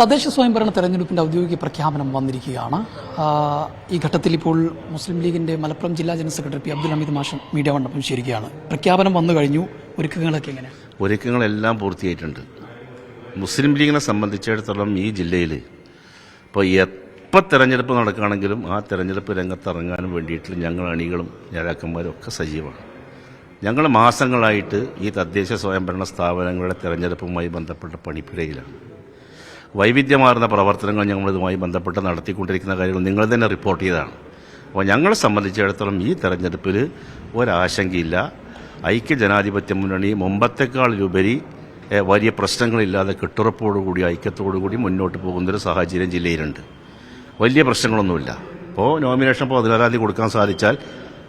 തദ്ദേശ സ്വയംഭരണ തെരഞ്ഞെടുപ്പിന്റെ ഔദ്യോഗിക പ്രഖ്യാപനം വന്നിരിക്കുകയാണ്. ഈ ഘട്ടത്തിൽ ഇപ്പോൾ മുസ്ലിം ലീഗിന്റെ മലപ്പുറം ജില്ലാ general secretary P Abdul Hameed മാഷൻ media വണ്ണപ്പം ശരിക്കുകയാണ് പ്രഖ്യാപനം വന്നു കഴിഞ്ഞു. ഒരുക്കങ്ങളൊക്കെ എങ്ങനെ? ഒരുക്കങ്ങളെല്ലാം പൂർത്തിയായിട്ടുണ്ട്. മുസ്ലിം ലീഗിനെ സംബന്ധിച്ചിടത്തോളം ഈ ജില്ലയിൽ ഇപ്പോൾ എപ്പോൾ തിരഞ്ഞെടുപ്പ് നടക്കുകയാണെങ്കിലും ആ തിരഞ്ഞെടുപ്പ് രംഗത്തിറങ്ങാനും വേണ്ടിയിട്ട് ഞങ്ങൾ അണികളും നേതാക്കന്മാരും ഒക്കെ സജീവമാണ്. ഞങ്ങൾ മാസങ്ങളായിട്ട് ഈ തദ്ദേശ സ്വയംഭരണ സ്ഥാപനങ്ങളുടെ തിരഞ്ഞെടുപ്പുമായി ബന്ധപ്പെട്ട പണിപ്പിടയിലാണ് വൈവിധ്യമാർന്ന പ്രവർത്തനങ്ങൾ ഞങ്ങളിതുമായി ബന്ധപ്പെട്ട് നടത്തിക്കൊണ്ടിരിക്കുന്ന കാര്യങ്ങൾ നിങ്ങൾ തന്നെ റിപ്പോർട്ട് ചെയ്തതാണ് അപ്പോൾ ഞങ്ങളെ സംബന്ധിച്ചിടത്തോളം ഈ തെരഞ്ഞെടുപ്പിൽ ഒരാശങ്കയില്ല. ഐക്യ ജനാധിപത്യ മുന്നണി മുമ്പത്തെക്കാളിലുപരി വലിയ പ്രശ്നങ്ങളില്ലാതെ കെട്ടുറപ്പോടുകൂടി ഐക്യത്തോടുകൂടി മുന്നോട്ട് പോകുന്നൊരു സാഹചര്യം ജില്ലയിലുണ്ട്. വലിയ പ്രശ്നങ്ങളൊന്നുമില്ല. അപ്പോൾ നോമിനേഷൻ ഇപ്പോൾ പതിനാറാം തീയതി കൊടുക്കാൻ സാധിച്ചാൽ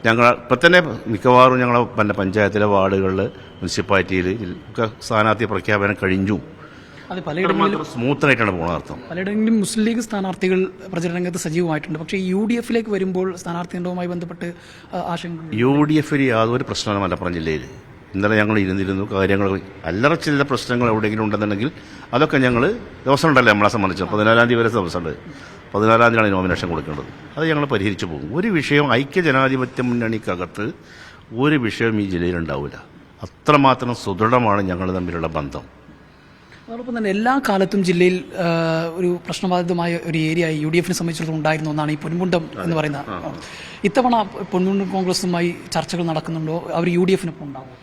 ഞങ്ങൾ ഇപ്പം തന്നെ മിക്കവാറും ഞങ്ങളെ പിന്നെ പഞ്ചായത്തിലെ വാർഡുകളിൽ മുനിസിപ്പാലിറ്റിയിൽ ഒക്കെ സ്ഥാനാർത്ഥി പ്രഖ്യാപനം കഴിഞ്ഞു. അത് പലയിടങ്ങളിലും മാത്രം സ്മൂത്തായിട്ടാണ് പോകുന്നത് അർത്ഥം. പലയിടങ്ങളിലും മുസ്ലിം ലീഗ് സ്ഥാനാർത്ഥികൾ പ്രചരണ രംഗത്ത് സജീവമായിട്ടുണ്ട്. പക്ഷേ യു ഡി എഫിലേക്ക് വരുമ്പോൾ സ്ഥാനാർത്ഥി നിർണയവുമായി ബന്ധപ്പെട്ട് ആശങ്ക യു ഡി എഫിൽ യാതൊരു പ്രശ്നമാണ് മലപ്പുറം ജില്ലയിൽ. ഇന്നലെ ഞങ്ങൾ ഇരുന്നിരുന്നു. കാര്യങ്ങൾ അല്ലറ ചില പ്രശ്നങ്ങൾ എവിടെയെങ്കിലും ഉണ്ടെന്നുണ്ടെങ്കിൽ അതൊക്കെ ഞങ്ങൾ ദിവസം ഉണ്ടല്ലോ നമ്മളെ സംബന്ധിച്ച്. പതിനാലാം തീയതി വരെ ദിവസമുണ്ട് പതിനാലാം തീയതിയാണ് നോമിനേഷൻ കൊടുക്കേണ്ടത്. അത് ഞങ്ങൾ പരിഹരിച്ചു പോകും. ഒരു വിഷയം ഐക്യ ജനാധിപത്യ മുന്നണിക്കകത്ത് ഒരു വിഷയം ഈ ജില്ലയിൽ ഉണ്ടാവില്ല. അത്രമാത്രം സുദൃഢമാണ് ഞങ്ങൾ തമ്മിലുള്ള ബന്ധം. അതോടൊപ്പം തന്നെ എല്ലാ കാലത്തും ജില്ലയിൽ ഒരു പ്രശ്നബാധിതമായ ഒരു ഏരിയ യു ഡി എഫിനെ സംബന്ധിച്ചിടത്തോളം ഉണ്ടായിരുന്ന ഒന്നാണ് ഈ പൊൻമുണ്ടം എന്ന് പറയുന്ന ഇത്തവണ പൊൻമുണ്ടം കോൺഗ്രസുമായി ചർച്ചകൾ നടക്കുന്നുണ്ടോ? അവർ യു ഡി എഫിനൊപ്പം ഉണ്ടാവും?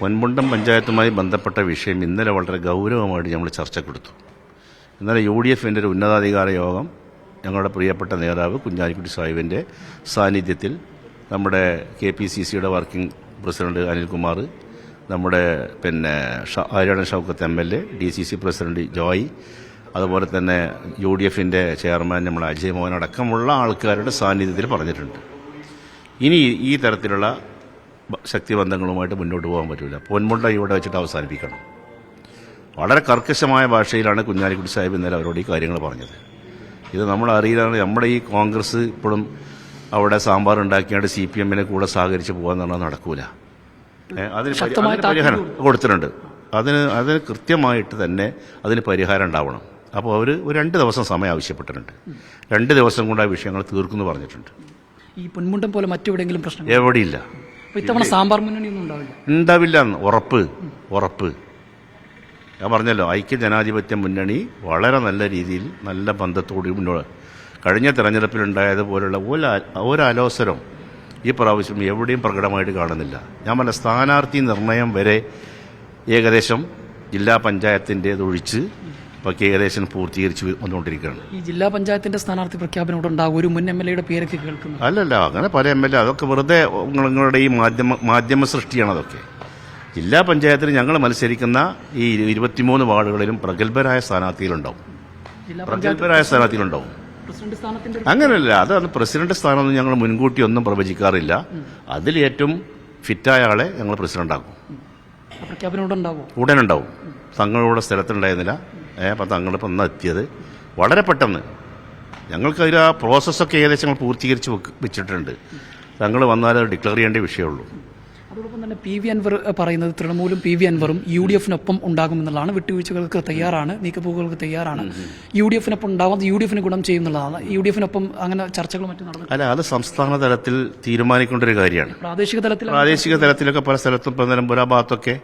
പൊൻമുണ്ടം പഞ്ചായത്തുമായി ബന്ധപ്പെട്ട വിഷയം ഇന്നലെ വളരെ ഗൗരവമായിട്ട് നമ്മൾ ചർച്ച കൊടുത്തു. ഇന്നലെ യു ഡി എഫിന്റെ ഒരു ഉന്നതാധികാര യോഗം ഞങ്ങളുടെ പ്രിയപ്പെട്ട നേതാവ് കുഞ്ഞാലിക്കുട്ടി സാഹിബിന്റെ സാന്നിധ്യത്തിൽ നമ്മുടെ കെ പി സി സിയുടെ വർക്കിംഗ് പ്രസിഡന്റ് അനിൽകുമാർ നമ്മുടെ പിന്നെ Haryana Shoukath M L A D C C president Joy അതുപോലെ തന്നെ യു ഡി എഫിന്റെ ചെയർമാൻ നമ്മുടെ അജയ് മോഹൻ അടക്കമുള്ള ആൾക്കാരുടെ സാന്നിധ്യത്തിൽ പറഞ്ഞിട്ടുണ്ട്. ഇനി ഈ തരത്തിലുള്ള ശക്തിബന്ധങ്ങളുമായിട്ട് മുന്നോട്ട് പോകാൻ പറ്റില്ല പൊന്മുണ്ട ഇവിടെ വെച്ചിട്ട് അവസാനിപ്പിക്കണം. വളരെ കർക്കശമായ ഭാഷയിലാണ് കുഞ്ഞാലിക്കുട്ടി സാഹിബ് ഇന്നലെ അവരോട് ഈ കാര്യങ്ങൾ പറഞ്ഞത്. ഇത് നമ്മൾ അറിയില്ലാണ് നമ്മുടെ ഈ കോൺഗ്രസ് ഇപ്പോഴും അവിടെ സാമ്പാർ ഉണ്ടാക്കിയാണ്ട് സി പി എമ്മിനെ കൂടെ സഹകരിച്ച് പോകാൻ നടക്കൂല. അതിന് പരിഹാരം കൊടുത്തിട്ടുണ്ട്. അതിന് അതിന് കൃത്യമായിട്ട് തന്നെ അതിന് പരിഹാരം ഉണ്ടാവണം. അപ്പോൾ അവർ ഒരു രണ്ട് ദിവസം സമയം ആവശ്യപ്പെട്ടിട്ടുണ്ട്. രണ്ട് ദിവസം കൊണ്ട് ആ വിഷയങ്ങൾ തീർക്കുമെന്ന് പറഞ്ഞിട്ടുണ്ട്. ഈ പൊന്മുണ്ടം പോലെ മറ്റെവിടെയെങ്കിലും പ്രശ്നം എവിടെയില്ല. ഇത്തവണ സാമ്പാർ മുന്നണിയൊന്നും ഉണ്ടാവില്ല. ഉണ്ടാവില്ല ഉറപ്പ് ഉറപ്പ്. ഞാൻ പറഞ്ഞല്ലോ ഐക്യ ജനാധിപത്യ മുന്നണി വളരെ നല്ല രീതിയിൽ നല്ല ബന്ധത്തോടെ മുന്നോട്ട് കഴിഞ്ഞ തെരഞ്ഞെടുപ്പിലുണ്ടായതുപോലുള്ള ഒരു ഒരു അലോസരം ഈ പ്രാവശ്യം എവിടെയും പ്രകടമായിട്ട് കാണുന്നില്ല. ഞാൻ പറഞ്ഞ സ്ഥാനാർത്ഥി നിർണയം വരെ ഏകദേശം ജില്ലാ പഞ്ചായത്തിന്റേതൊഴിച്ച് ഇപ്പോൾ ഏകദേശം പൂർത്തീകരിച്ച് വന്നുകൊണ്ടിരിക്കുകയാണ്. ഈ ജില്ലാ പഞ്ചായത്തിന്റെ സ്ഥാനാർത്ഥി പ്രഖ്യാപനം ഇവിടെ ഉണ്ടാകും. ഒരു മുൻ എം എൽ എയുടെ പേരൊക്കെ കേൾക്കുന്നു. അല്ലല്ല അങ്ങനെ പല എം എൽ എ അതൊക്കെ വെറുതെ നിങ്ങളുടെ ഈ മാധ്യമ മാധ്യമ സൃഷ്ടിയാണ് അതൊക്കെ. ജില്ലാ പഞ്ചായത്തിൽ ഞങ്ങൾ മത്സരിക്കുന്ന ഈ ഇരുപത്തിമൂന്ന് വാർഡുകളിലും പ്രഗത്ഭരായ സ്ഥാനാർത്ഥികളുണ്ടാവും. പ്രഗത്ഭരായ സ്ഥാനാർത്ഥികളുണ്ടാവും. അങ്ങനെയല്ല അതാണ് പ്രസിഡന്റ് സ്ഥാനമൊന്നും ഞങ്ങൾ മുൻകൂട്ടി ഒന്നും പ്രവചിക്കാറില്ല. അതിലേറ്റവും ഫിറ്റായ ആളെ ഞങ്ങൾ പ്രസിഡന്റാക്കും. ആക്കും ഇവിടെ ഉണ്ടാവും ഉടനുണ്ടാവും. തങ്ങളുടെ സ്ഥലത്തുണ്ടായിരുന്നില്ല. ഏ, അപ്പം തങ്ങളിപ്പോൾ ഒന്ന് എത്തിയത്. വളരെ പെട്ടെന്ന്. ഞങ്ങൾക്കതിൽ ആ പ്രോസസ്സൊക്കെ ഏകദേശം ഞങ്ങൾ പൂർത്തീകരിച്ച് വെച്ചിട്ടുണ്ട്. തങ്ങൾ വന്നാലേ ഡിക്ലെയർ ചെയ്യേണ്ട വിഷയമുള്ളൂ. തന്നെ പി വി അൻവർ പറയുന്നത് തൃണമൂലും പി വി അൻവറും യു ഡി എഫിനൊപ്പം ഉണ്ടാകുമെന്നുള്ളതാണ്. വിട്ടുവീഴ്ചകൾക്ക് തയ്യാറാണ് നീക്കുപോക്കുകൾക്ക് തയ്യാറാണ്. യു ഡി എഫിനൊപ്പം ഉണ്ടാകും അത് യു ഡി എഫിന് ഗുണം ചെയ്യുന്നുള്ളതാണ്. യു ഡി എഫിനൊപ്പം അങ്ങനെ ചർച്ചകൾ മറ്റും നടന്നു അല്ല അത് സംസ്ഥാന തലത്തിൽ തീരുമാനിക്കേണ്ട ഒരു കാര്യമാണ്. പ്രാദേശിക തലത്തിൽ പ്രാദേശിക തലത്തിലൊക്കെ പല സ്ഥലത്തും ആ ഭാഗത്തൊക്കെ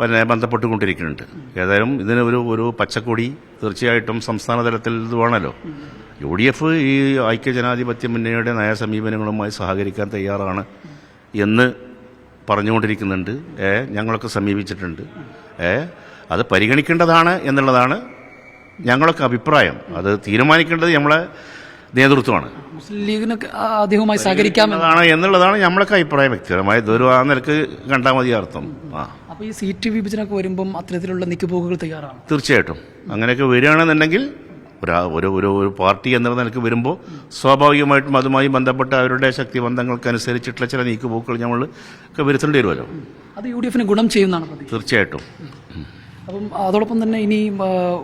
പിന്നെ ബന്ധപ്പെട്ടുകൊണ്ടിരിക്കുന്നുണ്ട്. ഏതായാലും ഇതിന് ഒരു ഒരു പച്ചക്കൊടി തീർച്ചയായിട്ടും സംസ്ഥാന തലത്തിൽ ഇത് വേണമല്ലോ. യു ഡി എഫ് ഈ ഐക്യ ജനാധിപത്യ മുന്നണിയുടെ നയ സമീപനങ്ങളുമായി സഹകരിക്കാൻ തയ്യാറാണ് എന്ന് പറഞ്ഞുകൊണ്ടിരിക്കുന്നുണ്ട്. ഏ ഞങ്ങളൊക്കെ സമീപിച്ചിട്ടുണ്ട്. ഏ അത് പരിഗണിക്കേണ്ടതാണ് എന്നുള്ളതാണ് ഞങ്ങളൊക്കെ അഭിപ്രായം. അത് തീരുമാനിക്കേണ്ടത് നമ്മളെ നേതൃത്വമാണ്. മുസ്ലിം ലീഗിനൊക്കെ അദ്ദേഹവുമായി സഹകരിക്കാം എന്നുള്ളതാണ് നമ്മളൊക്കെ അഭിപ്രായം. വ്യക്തിപരമായ ഇതൊരു ആ നിലയ്ക്ക് കണ്ടാൽ മതി അർത്ഥം. ആ. അപ്പൊ ഈ സീറ്റ് വിഭജനമൊക്കെ വരുമ്പം അത്തരത്തിലുള്ള നിക്കുപോക്കുകൾ തയ്യാറാണ്. തീർച്ചയായിട്ടും. അങ്ങനെയൊക്കെ വരികയാണെന്നുണ്ടെങ്കിൽ ഒരു ഒരു ഒരു ഒരു പാർട്ടി എന്ന നിലയ്ക്ക് വരുമ്പോൾ സ്വാഭാവികമായിട്ടും അതുമായി ബന്ധപ്പെട്ട അവരുടെ ശക്തി ബന്ധങ്ങൾക്കനുസരിച്ചിട്ടുള്ള ചില നീക്കുപോക്കുകൾ നമ്മൾ വരുത്തേണ്ടി വരുമല്ലോ. അത് യു ഡി എഫിന് ഗുണം ചെയ്യുന്നതാണ് തീർച്ചയായിട്ടും. അപ്പം അതോടൊപ്പം തന്നെ ഇനി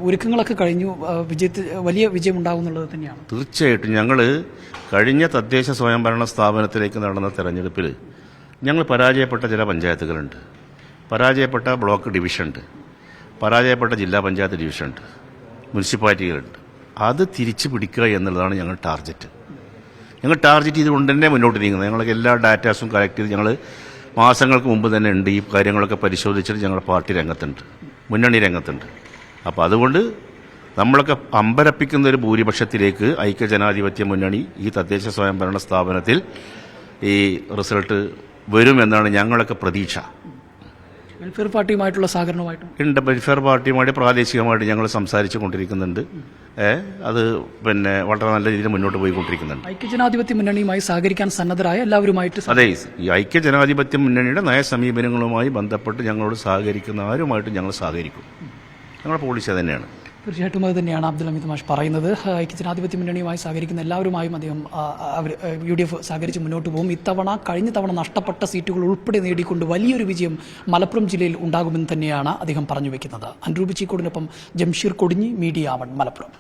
ഒരുക്കങ്ങളൊക്കെ കഴിഞ്ഞു വിജയത്തിൽ വലിയ വിജയം ഉണ്ടാകും എന്നുള്ളത് തന്നെയാണ്. തീർച്ചയായിട്ടും ഞങ്ങൾ കഴിഞ്ഞ തദ്ദേശ സ്വയംഭരണ സ്ഥാപനത്തിലേക്ക് നടന്ന തെരഞ്ഞെടുപ്പിൽ ഞങ്ങൾ പരാജയപ്പെട്ട ചില പഞ്ചായത്തുകളുണ്ട്. പരാജയപ്പെട്ട ബ്ലോക്ക് ഡിവിഷൻ ഉണ്ട് പരാജയപ്പെട്ട ജില്ലാ പഞ്ചായത്ത് ഡിവിഷൻ ഉണ്ട് മുനിസിപ്പാലിറ്റികളുണ്ട്. അത് തിരിച്ചു പിടിക്കുക എന്നുള്ളതാണ് ഞങ്ങൾ ടാർഗറ്റ് ഞങ്ങൾ ടാർഗറ്റ് ചെയ്തുകൊണ്ട് തന്നെ മുന്നോട്ട് നീങ്ങുന്നത്. ഞങ്ങൾക്ക് എല്ലാ ഡാറ്റാസും കളക്ട് ചെയ്ത് ഞങ്ങൾ മാസങ്ങൾക്ക് മുമ്പ് തന്നെ ഉണ്ട്. ഈ കാര്യങ്ങളൊക്കെ പരിശോധിച്ചിട്ട് ഞങ്ങളുടെ പാർട്ടി രംഗത്തുണ്ട്. മുന്നണി രംഗത്തുണ്ട്. അപ്പോൾ അതുകൊണ്ട് നമ്മളൊക്കെ അമ്പരപ്പിക്കുന്ന ഒരു ഭൂരിപക്ഷത്തിലേക്ക് ഐക്യജനാധിപത്യ മുന്നണി ഈ തദ്ദേശ സ്വയംഭരണ സ്ഥാപനത്തിൽ ഈ റിസൾട്ട് വരുമെന്നാണ് ഞങ്ങളൊക്കെ പ്രതീക്ഷ. വെൽഫെയർ പാർട്ടിയുമായിട്ടുള്ള സഹകരണമായിട്ടും ഉണ്ട്. വെൽഫെയർ പാർട്ടിയുമായിട്ട് പ്രാദേശികമായിട്ട് ഞങ്ങൾ സംസാരിച്ചു കൊണ്ടിരിക്കുന്നുണ്ട്. അത് പിന്നെ വളരെ നല്ല രീതിയിൽ മുന്നോട്ട് പോയിക്കൊണ്ടിരിക്കുന്നുണ്ട്. ഐക്യജനാധിപത്യ മുന്നണിയുമായി സഹകരിക്കാൻ സന്നദ്ധരായ എല്ലാവരുമായിട്ട് അതെ ഈ ഐക്യ ജനാധിപത്യ മുന്നണിയുടെ നയസമീപനങ്ങളുമായി ബന്ധപ്പെട്ട് ഞങ്ങളോട് സഹകരിക്കുന്ന ആരുമായിട്ടും ഞങ്ങൾ സഹകരിക്കും. ഞങ്ങളുടെ പോളിസി അത് തന്നെയാണ്. തീർച്ചയായിട്ടും അത് തന്നെയാണ് അബ്ദുൽ അമിത് മാഷ് പറയുന്നത്. ഐക്യ ജനാധിപത്യ മുന്നണിയുമായി സഹകരിക്കുന്ന എല്ലാവരുമായും അദ്ദേഹം അവർ യു ഡി എഫ് സഹകരിച്ച് മുന്നോട്ട് പോകും. ഇത്തവണ കഴിഞ്ഞ തവണ നഷ്ടപ്പെട്ട സീറ്റുകൾ ഉൾപ്പെടെ നേടിക്കൊണ്ട് വലിയൊരു വിജയം മലപ്പുറം ജില്ലയിൽ ഉണ്ടാകുമെന്ന് തന്നെയാണ് അദ്ദേഹം പറഞ്ഞു വെക്കുന്നത്. അൻരൂപ് ചീക്കോടിനൊപ്പം ജംഷീർ കൊടിഞ്ഞി മീഡിയ വൺ മലപ്പുറം.